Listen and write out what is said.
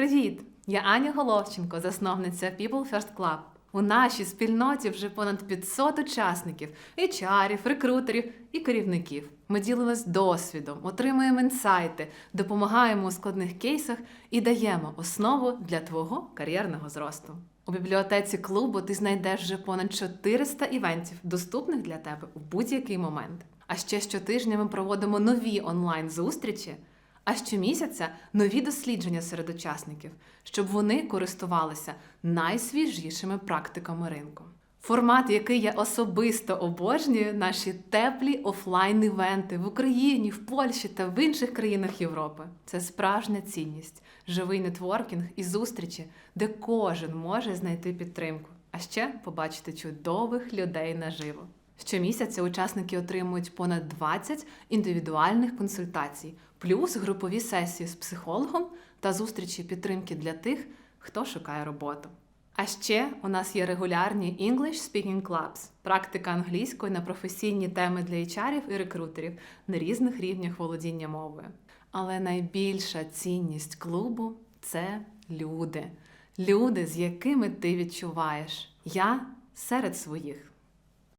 Привіт! Я Аня Головченко, засновниця People First Club. У нашій спільноті вже понад 500 учасників, HR-ів, рекрутерів і керівників. Ми ділимось досвідом, отримуємо інсайти, допомагаємо у складних кейсах і даємо основу для твого кар'єрного зросту. У бібліотеці клубу ти знайдеш вже понад 400 івентів, доступних для тебе у будь-який момент. А ще щотижня ми проводимо нові онлайн-зустрічі, а щомісяця нові дослідження серед учасників, щоб вони користувалися найсвіжішими практиками ринку. Формат, який я особисто обожнюю, наші теплі офлайн-івенти в Україні, в Польщі та в інших країнах Європи. Це справжня цінність, живий нетворкінг і зустрічі, де кожен може знайти підтримку, а ще побачити чудових людей наживо. Щомісяця учасники отримують понад 20 індивідуальних консультацій, плюс групові сесії з психологом та зустрічі підтримки для тих, хто шукає роботу. А ще у нас є регулярні English Speaking Clubs, практика англійської на професійні теми для HR і рекрутерів на різних рівнях володіння мовою. Але найбільша цінність клубу це люди. Люди, з якими ти відчуваєш. Я серед своїх.